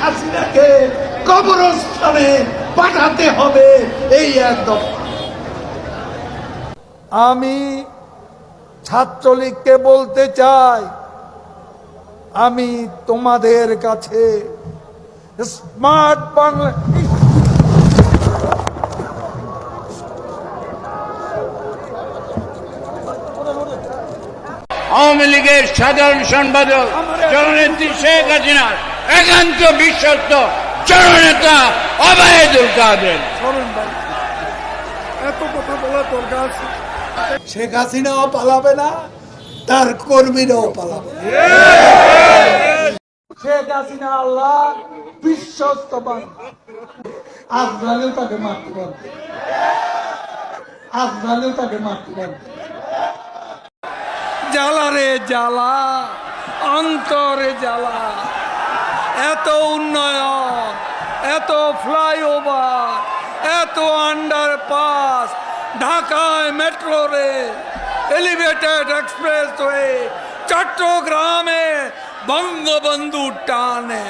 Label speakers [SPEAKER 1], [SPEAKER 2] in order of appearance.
[SPEAKER 1] হাসিনাকে কবরস্থানে পাঠাতে হবে, এই একদম
[SPEAKER 2] আমি ছাত্রলীগকে বলতে চাই, আমি তোমাদের কাছে স্মার্ট বাংলা
[SPEAKER 3] আওয়ামী লীগের সাধারণ সম্পাদক জননেত্রী শেখ হাসিনার একান্ত বিশ্বস্ত জননেতা অবায়দুল কাদের
[SPEAKER 2] এত কথা বলা তোর
[SPEAKER 1] শেখ হাসিনাও পালাবে না তার কর্মীরাও পালাবে।
[SPEAKER 2] শেখ হাসিনা আল্লাহ বিশ্বস্ত বান্দা। আজরাইলও তাকে মারতে পারবে আজরাইলও তাকে মারতে পারবে জ্বালা জ্বালা, অন্তরে জ্বালা। এত উন্নয়ন, এত ফ্লাইওভার, এত আন্ডারপাস, ঢাকায় metro rail elevated expressway চট্টগ্রামে বঙ্গবন্ধু টানে।